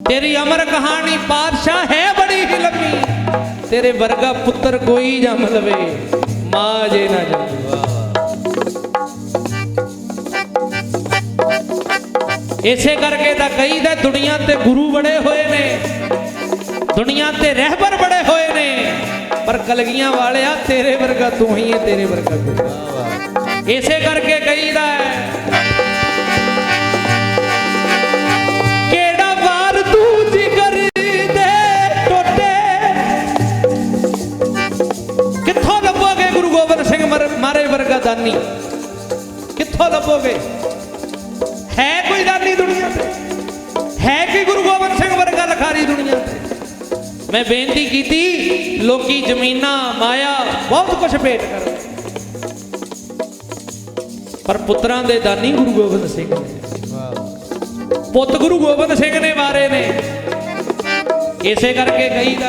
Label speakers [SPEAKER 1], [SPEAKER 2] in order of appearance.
[SPEAKER 1] ਤੇਰੀ ਅਮਰ ਕਹਾਣੀ ਪਾਤਸ਼ਾਹ ਹੈ ਬੜੀ ਹੀ ਲੰਮੀ। ਤੇਰੇ ਵਰਗਾ ਪੁੱਤਰ ਕੋਈ ਜੰਮ ਲਵੇ ਮਾਂ ਜੇ ਨਾ ਜੰਮੀ ਇਸੇ ਕਰਕੇ ਤਾਂ ਕਹੀਦਾ ਦੁਨੀਆ ਤੇ ਗੁਰੂ ਬੜੇ ਹੋਏ ਨੇ, ਦੁਨੀਆ ਤੇ ਰਹਿਬਰ ਬੜੇ ਹੋਏ ਨੇ, ਪਰ ਕਲਗੀਆਂ ਵਾਲਿਆ ਤੇਰੇ ਵਰਗਾ ਤੂੰ ਹੀ ਹੈ, ਤੇਰੇ ਵਰਗਾ ਕੋਈ। ਇਸੇ ਕਰਕੇ ਕਹੀਦਾ ਦਾਨੀ ਕਿੱਥੋਂ ਲੱਭੋਗੇ? ਹੈ ਕੋਈ ਦਾਨੀ ਦੁਨੀਆ ਤੇ? ਹੈ ਕਿ ਗੁਰੂ ਗੋਬਿੰਦ ਸਿੰਘ ਵਰਗਾ ਲਖਾਰੀ ਦੁਨੀਆ ਤੇ? ਮੈਂ ਬੇਨਤੀ ਕੀਤੀ, ਲੋਕੀ ਜ਼ਮੀਨਾਂ, ਮਾਇਆ, ਬਹੁਤ ਕੁਝ ਭੇਟ ਕਰਦੇ ਪਰ ਪੁੱਤਰਾਂ ਦੇ ਦਾਨੀ ਗੁਰੂ ਗੋਬਿੰਦ ਸਿੰਘ ਨੇ। ਪੁੱਤ ਗੁਰੂ ਗੋਬਿੰਦ ਸਿੰਘ ਨੇ ਮਾਰੇ ਨੇ। ਇਸੇ ਕਰਕੇ ਕਹੀਦਾ